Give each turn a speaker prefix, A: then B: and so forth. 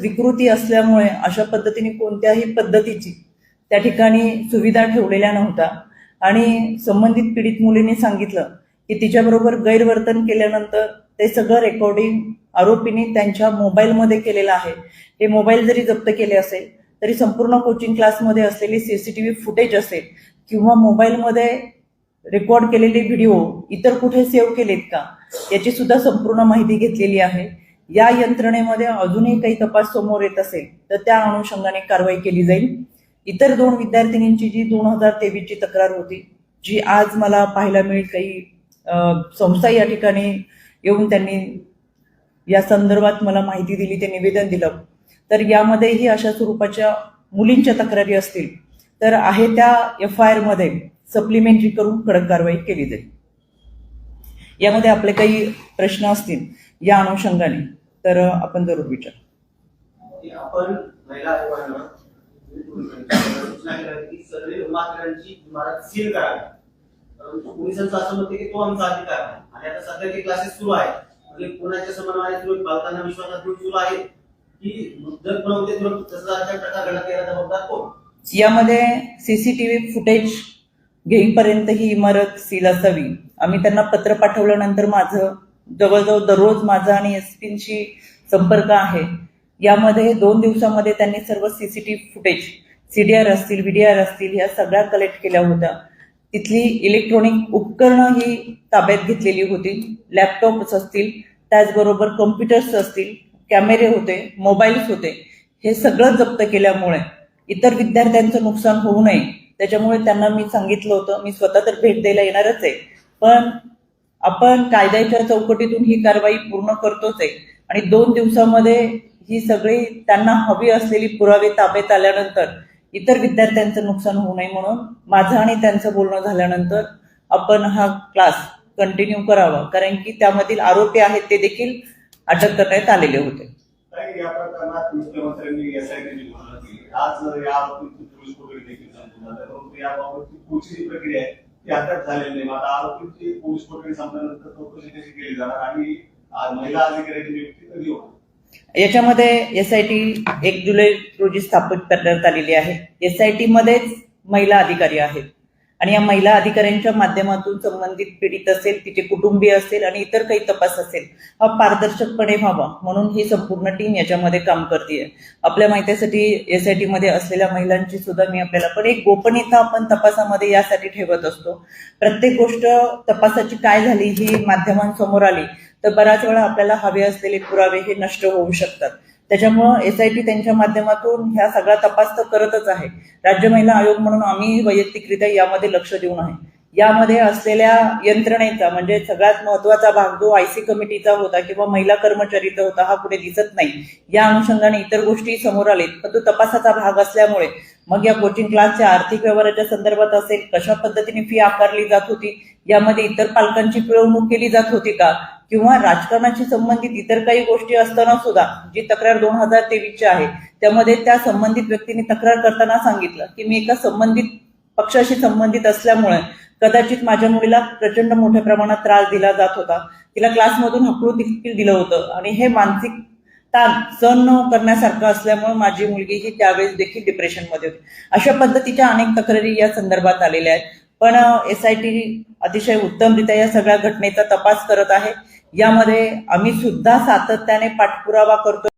A: विकृती असल्यामुळे अशा पद्धतीने कोणत्याही पद्धतीची त्या ठिकाणी सुविधा ठेवलेल्या नव्हत्या. आणि संबंधित पीडित मुलीने सांगितलं की तिच्याबरोबर गैरवर्तन केल्यानंतर ते सगळं रेकॉर्डिंग आरोपींनी त्यांच्या मोबाईलमध्ये केलेलं आहे. हे मोबाईल जरी जप्त केले असेल तरी संपूर्ण कोचिंग क्लासमध्ये असलेली C C T V footage असेल किंवा मोबाईलमध्ये रेकॉर्ड केलेले व्हिडिओ इतर कुठे सेव्ह केलेत का याची सुद्धा संपूर्ण माहिती घेतलेली आहे. या यंत्रणेमध्ये अजूनही काही तपास समोर येत असेल तर त्या अनुषंगाने कारवाई केली जाईल. इतर दोन विद्यार्थिनींची जी दोन हजार तेवीसची तक्रार होती जी आज मला पाहायला मिळेल काही संस्था या ठिकाणी येऊन त्यांनी या संदर्भात मला माहिती दिली ते निवेदन दिलं. तर यामध्येही अशा स्वरूपाच्या मुलींच्या तक्रारी असतील तर आहे त्या एफ आय आरमध्ये सप्लिमेंटरी करून कडक कारवाई केली जाईल. यामध्ये आपले काही प्रश्न असतील या अनुषंगाने. तर आपण जरूर विचार.
B: आपण महिला आयोगानं की सर्व उमाकेंद्रांची इमारत सील करावी. परंतु पोलिसांचं असं मत आहे की तो आमचा अधिकार आहे आणि आता सध्या क्लासेस सुरू आहेत. म्हणजे कोणाच्या समन्वयाने सुरू आहेत, पालकांना विश्वासात घेऊन सुरू आहे की प्रकार घडत याला जबाबदार कोण?
A: यामध्ये सीसीटीव्ही फुटेज घेईपर्यंत ही इमारत सील असावी. आम्ही त्यांना पत्र पाठवल्यानंतर माझं जवळजवळ दररोज माझा आणि एस पींशी संपर्क आहे. यामध्ये दोन दिवसामध्ये त्यांनी सर्व C C T V footage C D R असतील व्हीडीआर असतील ह्या सगळ्या कलेक्ट केल्या होत्या. तिथली इलेक्ट्रॉनिक उपकरणं ही ताब्यात घेतलेली होती. लॅपटॉप्स असतील त्याचबरोबर कम्प्युटर्स असतील कॅमेरे होते मोबाईल्स होते. हे सगळं जप्त केल्यामुळे इतर विद्यार्थ्यांचं नुकसान होऊ नये. त्याच्यामुळे त्यांना मी सांगितलं होतं मी स्वतः तर भेट द्यायला येणारच आहे. पण आपण कायद्याच्या चौकटीतून ही कारवाई पूर्ण करतोच आहे. आणि दोन दिवसामध्ये ही सगळी त्यांना हवी असलेली पुरावे ताब्यात आल्यानंतर इतर विद्यार्थ्यांचं नुकसान होऊ नये म्हणून माझं आणि त्यांचं बोलणं झाल्यानंतर आपण हा क्लास कंटिन्यू करावा. कारण की त्यामधील आरोपी आहेत ते देखील अटक करण्यात आलेले होते.
C: या आज ते अटक झालेले नाही. आता आरोपीची पोलीस कोठडी संपल्यानंतर चौकशी कशी केली जाणार? आणि महिला अधिकाऱ्याची नियुक्ती कधी होणार?
A: याच्यामध्ये एस आय टी एक जुलै रोजी स्थापित करण्यात आलेली आहे. एस आय टी मध्येच महिला अधिकारी आहेत. आणि या महिला अधिकाऱ्यांच्या माध्यमातून संबंधित पीडित असेल तिचे कुटुंबीय असेल आणि इतर काही तपास असेल हा पारदर्शकपणे व्हावा. म्हणून ही संपूर्ण टीम याच्यामध्ये काम करते आपल्या माहितीसाठी एस आय टी मध्ये असलेल्या महिलांची सुद्धा मी आपल्याला पण एक गोपनीयता आपण तपासामध्ये यासाठी ठेवत असतो. प्रत्येक गोष्ट तपासाची काय झाली ही माध्यमांसमोर आली तर बऱ्याच वेळा आपल्याला हवे असलेले पुरावे हे नष्ट होऊ शकतात. त्याच्यामुळं एस आय टी त्यांच्या माध्यमातून ह्या सगळा तपास तर करतच आहे. राज्य महिला आयोग म्हणून आम्ही वैयक्तिकरित्या यामध्ये लक्ष देऊन आहे. यामध्ये असलेल्या यंत्रणेचा म्हणजे सगळ्यात महत्त्वाचा भाग जो आयसी कमिटीचा होता किंवा महिला कर्मचारीचा होता हा पुढे दिसत नाही. या अनुषंगाने इतर गोष्टी समोर आलेत पण तो तपासाचा भाग असल्यामुळे मग या कोचिंग क्लासच्या आर्थिक व्यवहाराच्या संदर्भात असेल कशा पद्धतीने फी आकारली जात होती यामध्ये इतर पालकांची पिळवणूक केली जात होती का? किंवा राजकारणाशी संबंधित इतर काही गोष्टी असताना सुद्धा जी तक्रार दोन हजार तेवीसची आहे त्यामध्ये त्या संबंधित व्यक्तीने तक्रार करताना सांगितलं की मी एका संबंधित पक्षाशी संबंधित असल्यामुळे कदाचित माझ्या मुलीला प्रचंड मोठ्या प्रमाणात त्रास दिला जात होता. तिला क्लासमधून हकलून देखील दिलं होतं. आणि हे मानसिक ताण सहन न करण्यासारखं असल्यामुळे माझी मुलगी ही त्यावेळेस देखील डिप्रेशनमध्ये होती. अशा पद्धतीच्या अनेक तक्रारी या संदर्भात आलेल्या आहेत. पण एस आय टी अतिशय उत्तमरित्या या सगळ्या घटनेचा तपास करत आहे. यामध्ये आम्ही सुद्धा सातत्याने पाठपुरावा करतो